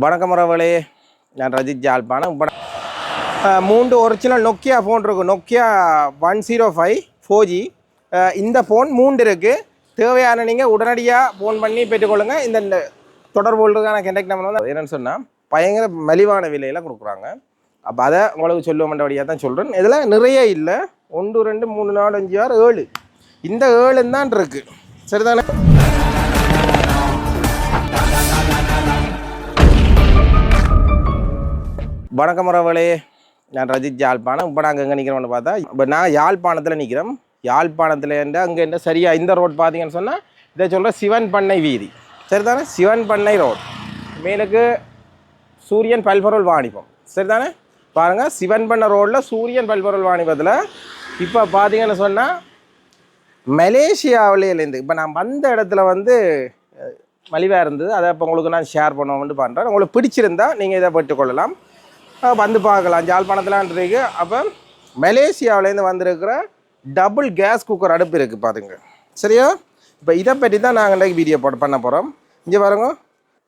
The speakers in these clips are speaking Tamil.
வணக்கம் உறவுகளே. நான் ரஜித் ஜாழ்ப்பாணம். மூன்று ஒரிஜினல் நொக்கியா ஃபோன் இருக்கும் Nokia one zero five four G இந்த ஃபோன் மூன்று இருக்குது தேவையான நீங்கள் உடனடியாக ஃபோன் பண்ணி பெற்றுக்கொள்ளுங்க. இந்த தொடர்பு தொடர்புகளுக்கான கண்டக்ட் நம்பர் வந்து என்னென்னு சொன்னால் பயங்கர மலிவான விலையில் கொடுக்குறாங்க. அப்போ அதை உங்களுக்கு சொல்லுவோம்ன்றபடியாக தான் சொல்கிறேன் இதில் நிறைய இல்லை. ஒன்று ரெண்டு மூணு நாலு அஞ்சு ஆறு ஏழு. இந்த ஏழுன்னு தான் இருக்குது சரிதானே? வணக்கம் உறவுகளே. நான் ரஜித் யாழ்ப்பாணம். இப்போ நாங்கள் எங்கே நிற்கிறோம்னு பார்த்தா இப்போ நான் யாழ்ப்பாணத்தில் நிற்கிறோம் யாழ்ப்பாணத்தில் இருந்தால் அங்கே என்ன சரியாக இந்த ரோட் பார்த்தீங்கன்னு சொன்னால் இதை சொல்கிற சிவன் பண்ணை வீதி. சரிதானே? சிவன் பண்ணை ரோட் மேலுக்கு சூரியன் பல்பொருள் வாணிபம். சரிதானே? பாருங்கள் சிவன் பண்ண ரோட்டில் சூரியன் பல்பொருள் வாணிபத்தில் இப்போ பார்த்தீங்கன்னு சொன்னால் மலேசியாவிலேருந்து இப்போ நான் வந்த இடத்துல வந்து மலிவாக இருந்தது. அதை இப்போ உங்களுக்கு நான் ஷேர் பண்ணுவோம்னு பண்ணுறேன் உங்களுக்கு பிடிச்சிருந்தா நீங்கள் இதை பெற்றுக்கொள்ளலாம். வந்து பார்க்கலாம். ஜாழ்ப்பாணத்தில் அப்போ மலேசியாவிலேருந்து வந்திருக்கிற டபுள் கேஸ் குக்கர் அடுப்பு இருக்குது பாருங்க சரியா? இப்போ இதை பற்றி தான் நாங்கள் இன்றைக்கு வீடியோ போட பண்ண போகிறோம் இங்கே பாருங்க.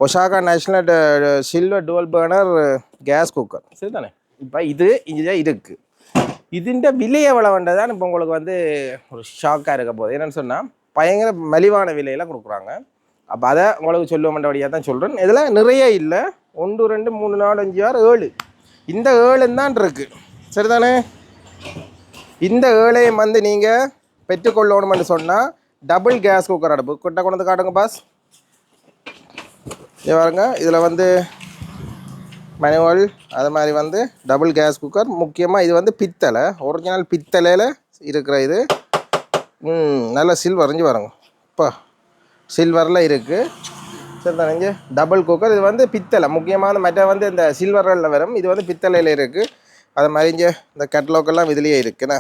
Osaka National silver dual burner gas cooker சரி தானே இப்போ இது இங்கே இருக்குது இதுண்ட விலை எவ்வளோன்றது தான் இப்போ உங்களுக்கு வந்து ஒரு ஷாக்காக இருக்க போகுது. என்னென்னு சொன்னால் பயங்கர மலிவான விலையெல்லாம் கொடுக்குறாங்க. அப்போ அதை உங்களுக்கு சொல்லுவோம்ன்ற வழியாக தான் சொல்கிறேன் இதெல்லாம் நிறைய இல்லை. ஒன்று ரெண்டு மூணு நாலு அஞ்சு ஆறு ஏழு. இந்த ஏழுன்னு தான் இருக்கு. சரிதானே? இந்த ஏழையும் வந்து நீங்கள் பெற்றுக்கொள்ளணும்னு சொன்னால் டபுள் கேஸ் குக்கர் அடுப்பு. கொட்டை கொண்டு வந்து காட்டுங்க பாஸ் இது பாருங்க இதில் வந்து மேனுவல் அது மாதிரி வந்து டபுள் கேஸ் குக்கர் முக்கியமாக இது வந்து பித்தளை. ஒரிஜினல் பித்தளையில் இருக்கிற இது. நல்லா நல்ல சில்வர் வரைஞ்சி பாருங்க. இப்போ சில்வரில் இருக்குது சரிதானுங்க டபுள் குக்கர் இது வந்து பித்தளை. முக்கியமான மற்ற வந்து இந்த சில்வரில் வரும். இது வந்து பித்தளையில் இருக்குது அதை மாதிரி இந்த கட்லோக்கெல்லாம் இதுலேயே இருக்குண்ணா.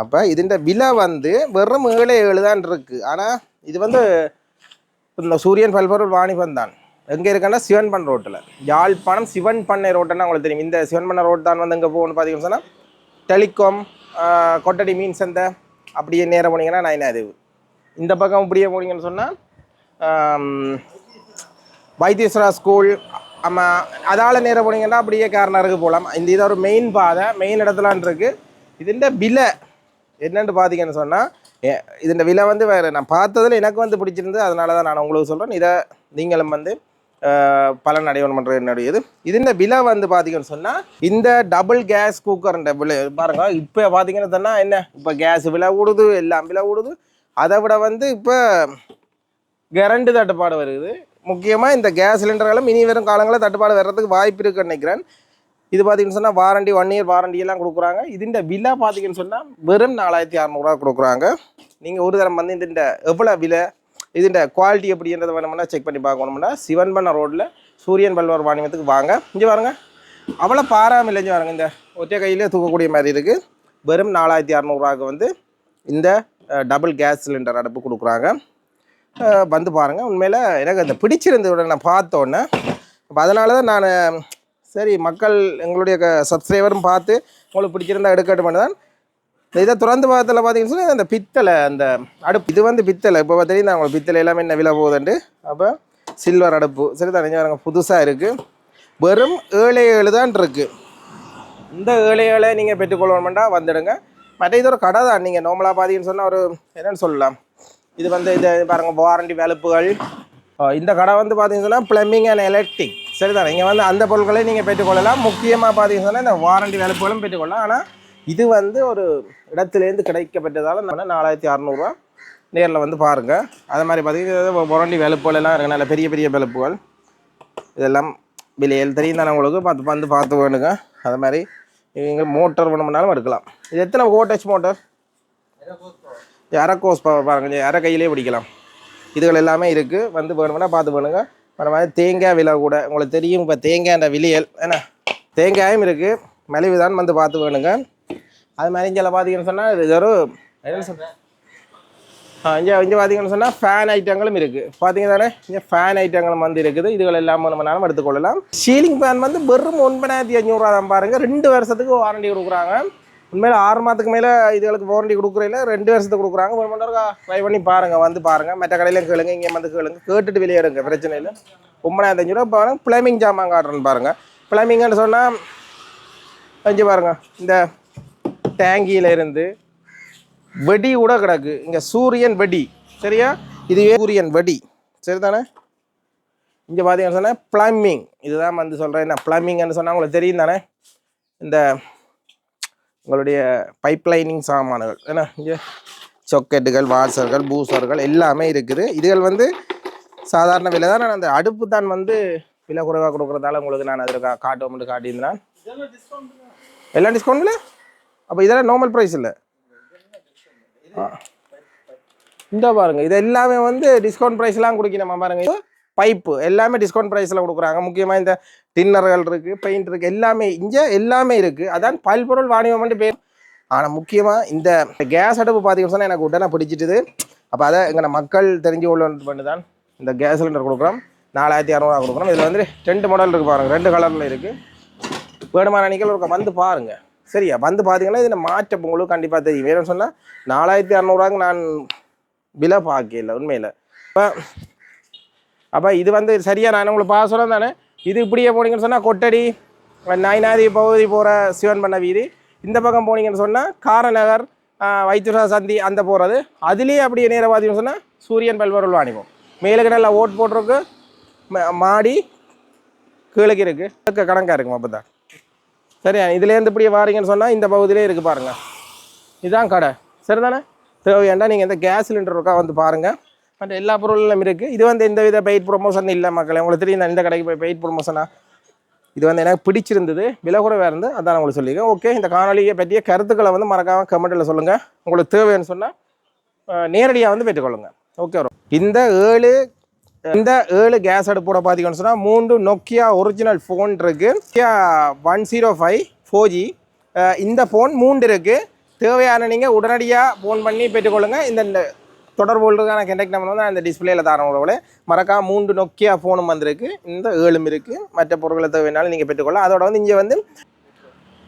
அப்போ இதுண்ட விலை வந்து வெறும் ஏழே ஏழு தான் இருக்குது ஆனால் இது வந்து இந்த சூரியன் பல்பொருள் வாணிபம் தான். எங்கே இருக்குன்னா சிவன் பண்ண ரோட்டில் யாழ்ப்பாணம் சிவன் பண்ணை ரோட்டுன்னா உங்களுக்கு தெரியும். இந்த சிவன் பண்ணை ரோட் தான் வந்து இங்கே போகணும்னு பார்த்தீங்கன்னு சொன்னால் டெலிகாம் கொட்டடி மீன் சந்தை அப்படியே நேரம் போனீங்கன்னா நான் என்ன இது இந்த பக்கம் இப்படியே போனீங்கன்னு சொன்னால் வைத்தீஸ்வரா ஸ்கூல் நம்ம அதால் நேரம் போனீங்கன்னா அப்படியே கார்னருக்கு போகலாம் இந்த இதை ஒரு மெயின் பாதை மெயின் இடத்துலான் இருக்குது இதுண்ட விலை என்னென்னு பார்த்தீங்கன்னு சொன்னால் இதுண்ட விலை வந்து வேறு நான் பார்த்ததில் எனக்கு வந்து பிடிச்சிருந்து அதனால தான் நான் உங்களுக்கு சொல்கிறேன் இதை நீங்களும் வந்து பலன் அடையணும் பண்ணுறது என்னுடையது. இதுண்ட விலை வந்து பார்த்தீங்கன்னு சொன்னால் இந்த டபுள் கேஸ் குக்கர்ன்ற விலை பாருங்க இப்போ பார்த்தீங்கன்னு சொன்னால் என்ன? இப்போ கேஸ் விலை கூடுது எல்லாம் விலை கூடுது அதை விட வந்து இப்போ கரண்டு தட்டுப்பாடு வருது. முக்கியமாக இந்த கேஸ் சிலிண்டர்களும் இனி வரும் காலங்களில் தட்டுப்பாடு வர்றதுக்கு வாய்ப்பு இருக்குன்னு நினைக்கிறேன். இது பார்த்தீங்கன்னு சொன்னால் வாரண்டி ஒன் இயர் வாரண்டி எல்லாம் கொடுக்குறாங்க. இதுண்ட விலை பார்த்தீங்கன்னு சொன்னால் வெறும் நாலாயிரத்தி அறநூறுவா கொடுக்குறாங்க. நீங்கள் ஒரு தரம் வந்து இந்த எவ்வளோ விலை இதுண்ட குவாலிட்டி எப்படின்றத வேணும்னா செக் பண்ணி பார்க்கணும்னா சிவன்பண்ண ரோட்டில் சூரியன் பல்வார் வாணியத்துக்கு வாங்க. இங்கே பாருங்க. அவ்வளோ பாராமல் இல்லைஞ்சு பாருங்க இந்த ஒற்றை கையிலே தூக்கக்கூடிய மாதிரி இருக்குது வெறும் நாலாயிரத்தி அறநூறுவாக்கு வந்து இந்த டபுள் கேஸ் சிலிண்டர் அடுப்பு கொடுக்குறாங்க. வந்து பாருங்கள் உண்மையில் எனக்கு அந்த பிடிச்சிருந்ததோட நான் பார்த்தோன்னே. அப்போ அதனால தான் நான் சரி மக்கள் எங்களுடைய சப்ஸ்கிரைபரும் பார்த்து உங்களுக்கு பிடிச்சிருந்தா எடுக்கட்டும் தான் இதை திறந்து பார்த்தல பார்த்தீங்கன்னு சொல்லி அந்த பித்தளை அந்த அடுப்பு. இது வந்து பித்தளை. இப்போ தெரியும் நான் உங்களுக்கு பித்தளை எல்லாமே என்ன விலை போகுதுண்டு? அப்போ சில்வர் அடுப்பு. சரி தான் வரங்க புதுசாக இருக்குது வெறும் ஏழை ஏழு தான் இருக்குது இந்த ஏழை ஏழை நீங்கள் பெற்றுக்கொள்ளணுமெண்டா வந்துடுங்க. மற்ற இது ஒரு கடை தான் நீங்கள் நார்மலாக பார்த்தீங்கன்னு சொன்னால் ஒரு என்னன்னு சொல்லலாம்? இது வந்து இந்த பாருங்க வாரண்டி வெளுப்புகள் இந்த கடை வந்து பார்த்தீங்கன்னா சொன்னால் அண்ட் எலக்ட்ரிக் சரிதான்? இங்கே வந்து அந்த பொருட்களை நீங்கள் பெற்றுக்கொள்ளலாம். முக்கியமாக பார்த்தீங்கன்னா சொன்னால் இந்த வாரண்டி வெளுப்புகளும் பெற்றுக்கொள்ளலாம். ஆனால் இது வந்து ஒரு இடத்துலேருந்து கிடைக்கப்பட்டதால் நம்ம நாலாயிரத்தி அறநூறுவா நேரில் வந்து பாருங்கள் அது மாதிரி பார்த்தீங்கன்னா வாரண்டி வெளுப்புகள் எல்லாம் இருக்குது நல்ல பெரிய பெரிய வெளுப்புகள் இதெல்லாம் விலையில் தெரியும் தானே உங்களுக்கு? பார்த்து வந்து பார்த்து வேணுங்க. அது மாதிரி நீங்கள் மோட்டர் வேணும்னாலும் எடுக்கலாம். இது எத்தனை ஓட்டச் மோட்டர் இறக்கோஸ் பாருங்க அரை கையிலே பிடிக்கலாம். இதுகள் எல்லாமே இருக்குது வந்து வேணுமுன்னா பார்த்து வேணுங்க. அந்த மாதிரி தேங்காய் விலை கூட உங்களுக்கு தெரியும் இப்போ தேங்காய்ன்ற விலையல் என்ன? தேங்காயும் இருக்குது மலிவு தான் வந்து பார்த்து வேணுங்க. அது மாதிரி இங்கே பார்த்தீங்கன்னு சொன்னால் இது ஒரு என்ன சொல்ற இங்கே இங்கே பார்த்தீங்கன்னு சொன்னால் ஃபேன் ஐட்டங்களும் இருக்குது பார்த்தீங்க தானே? இங்கே ஃபேன் ஐட்டங்களும் வந்து இருக்குது. இதுகள் எல்லாம் நம்மளாலும் எடுத்துக்கொள்ளலாம். சீலிங் ஃபேன் வந்து வெறும் ஒன்பதாயிரத்தி அஞ்சூறுரூவா தான் பாருங்கள் ரெண்டு வருஷத்துக்கு வாரண்டி கொடுக்குறாங்க. உண்மையில ஆறு மாதத்துக்கு மேலே இதுகளுக்கு வாரண்டி கொடுக்குறதில்ல ரெண்டு வருஷத்துக்கு கொடுக்குறாங்க. ஒரு மணி நேரம் ட்ரை பண்ணி பாருங்கள் வந்து பாருங்கள் மற்ற கடையிலையும் கேளுங்க இங்கே வந்து கேளுங்க. கேட்டுட்டு வெளியே எடுங்க பிரச்சனை இல்லை. ஒம்பதாயிரத்தஞ்சு ரூபா பாருங்க. பிளமிங் ஜாமான் காட்டுறேன்னு பாருங்கள் பிளம்பிங்னு சொன்னால் கொஞ்சம் பாருங்க இந்த டேங்கியில இருந்து வெடி கூட கிடக்கு. இங்கே சூரியன் வெடி சரியா? இதுவே சூரியன் வெடி சரிதானே? இங்கே பார்த்தீங்கன்னு சொன்னால் ப்ளம்பிங் இதுதான் வந்து சொல்கிறேன் என்ன ப்ளம்பிங்னு சொன்னால் உங்களுக்கு தெரியும் தானே இந்த உங்களுடைய பைப்லைனிங் சாமான்கள். ஏன்னா இங்கே சொக்கெட்டுகள் வாசர்கள் பூசர்கள் எல்லாமே இருக்குது. இதுகள் வந்து சாதாரண விலை தான். நான் அந்த அடுப்பு தான் வந்து விலை குறைவாக கொடுக்குறதால உங்களுக்கு நான் அதில் கா காட்டுவோம்னு காட்டியிருந்தேன்? எல்லாம் டிஸ்கவுண்ட் இல்லை? அப்போ இதெல்லாம் நார்மல் ப்ரைஸ் இல்லை? ஆ. இந்த பாருங்கள் இது எல்லாமே வந்து டிஸ்கவுண்ட் ப்ரைஸ்லாம் கொடுக்கணுமா பாருங்கள் இது பைப்பு எல்லாமே டிஸ்கவுண்ட் ப்ரைஸில் கொடுக்குறாங்க. முக்கியமாக இந்த டின்னர்கள் இருக்குது பெயிண்ட் இருக்குது எல்லாமே இங்கே எல்லாமே இருக்குது அதான் பல்பொருள் வாணிபம்னு பேர் ஆனால் முக்கியமாக இந்த கேஸ் அடுப்பு பார்த்தீங்கன்னு சொன்னால் எனக்கு உடனே பிடிச்சிட்டுது. அப்போ அதை எங்களை மக்கள் தெரிஞ்சு கொள்ள பண்ணி தான் இந்த கேஸ் சிலிண்டர் கொடுக்குறோம். நாலாயிரத்தி அறநூறுவா கொடுக்குறோம். இதில் வந்து ரெண்டு மாடல் இருக்குது பாருங்கள் ரெண்டு கலரில் இருக்குது வேணுமான நீங்கள் ஒரு வந்து பாருங்கள் சரியா? வந்து பார்த்தீங்கன்னா இதில் மாற்றம் உங்களுக்கு கண்டிப்பாக தெரியும். வேணும்னு சொன்னால் நாலாயிரத்தி அறநூறுவாங்க நான் விலை பார்க்கல உண்மையில். இப்போ அப்போ இது வந்து சரியாக நான் உங்களுக்கு பார்க்க சொல்ல தானே? இது இப்படியே போனீங்கன்னு சொன்னால் கொட்டடி. நாய்நாதி பகுதி போகிற சிவன் பண்ண வீதி. இந்த பக்கம் போனீங்கன்னு சொன்னால் காரநகர் வைத்தியசா சந்தி அந்த போகிறது அதுலேயே அப்படியே நேராக பார்த்தீங்கன்னு சொன்னால் சூரியன் பல்வருள் வாணிபம். மேலுக்கு நல்லா ஓட் போட்டிருக்கு. ம- மாடி கீழே இருக்குது கணக்காக இருக்கும் அப்போ தான் சரியா? இதுலேருந்து இப்படியே வாரீங்கன்னு சொன்னால் இந்த பகுதியிலே இருக்குது பாருங்கள் இதுதான் கடை. சரிதானே? தேவையாண்டா நீங்கள் இந்த கேஸ் சிலிண்டர் இருக்கா வந்து பாருங்கள் மற்ற எல்லா பொருளும் இருக்குது இது வந்து எந்த வித பெயிட் ப்ரொமோஷன் இல்லை மக்களே. உங்களுக்கு தெரியும் நான் இந்த கடைக்கு போய் பெயிட் ப்ரொமோஷனா இது வந்து எனக்கு பிடிச்சிருந்தது. விலை குறைவாக இருந்து அதான் உங்களுக்கு சொல்லியிருக்கேன். ஓகே இந்த காணொலியை பற்றிய கருத்துக்களை வந்து மறக்காமல் கமெண்ட்டில் சொல்லுங்கள் உங்களுக்கு தேவைன்னு சொன்னால் நேரடியாக வந்து பெற்றுக்கொள்ளுங்க. ஓகே வரும். இந்த ஏழு இந்த ஏழு கேஸ் அடுப்போட பார்த்தீங்கன்னு சொன்னால் மூன்று நொக்கியா ஒரிஜினல் ஃபோன் இருக்குது Nokia one zero five four G இந்த ஃபோன் மூன்று இருக்குது தேவையான நீங்கள் உடனடியாக ஃபோன் பண்ணி பெற்றுக்கொள்ளுங்க. இந்த தொடர்பு கொள்றதுக்கான கண்டெக்ட் நம்பர் வந்து அந்த டிஸ்பிளேல தரவங்களே மறக்காம மூன்று நொக்கியா ஃபோனும் வந்திருக்கு. இந்த ஏழும் இருக்குது மற்ற பொருட்களை தேவைனாலும் நீங்கள் பெற்றுக்கொள்ளலாம். அதோட வந்து இங்கே வந்து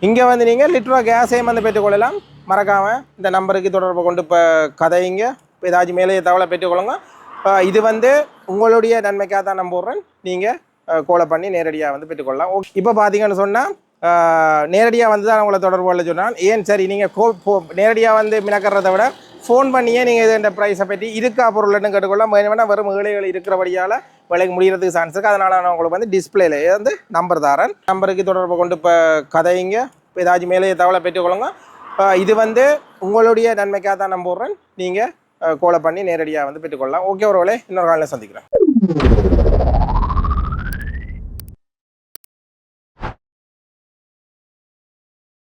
இங்கே வந்து நீங்கள் லிட்டரா கேஸையும் வந்து பெற்றுக்கொள்ளலாம். மறக்காமல் இந்த நம்பருக்கு தொடர்பு கொண்டு இப்போ கதைங்க. இப்போ ஏதாச்சும் மேலே தகவலை பெற்றுக்கொள்ளுங்க. இது வந்து உங்களுடைய நன்மைக்காக தான் நான் போடுறேன். நீங்கள் கோலை பண்ணி நேரடியாக வந்து பெற்றுக்கொள்ளலாம். ஓகே இப்போ பார்த்தீங்கன்னு சொன்னால் நேரடியாக வந்து தான் உங்களை தொடர்பு கொள்ள சொன்னால் ஏன் சரி நீங்கள் கோ நேரடியாக வந்து மினக்கிறத விட ஃபோன் பண்ணியே நீங்கள் இது இந்த ப்ரைஸை பற்றி இருக்கா பொருள்னு கேட்டுக்கொள்ளலாம். வேணால் வெறும் ஏழைகள் இருக்கிறபடியால் விலைக்கு முடிகிறதுக்கு சான்ஸ் இருக்குது அதனால் நான் உங்களுக்கு வந்து டிஸ்பிளேல வந்து நம்பர் தரேன். நம்பருக்கு தொடர்பு கொண்டு இப்போ கதைங்க. இப்போ ஏதாச்சும் மேலே தகவலை பெற்றுக்கொள்ளுங்க இது வந்து உங்களுடைய நன்மைக்காக தான் நம்புறேன் நீங்கள் கோலை பண்ணி நேரடியாக வந்து பெற்றுக்கொள்ளலாம் ஓகே ஒருவேளை இன்னொரு காலையில் சந்திக்கிறேன்.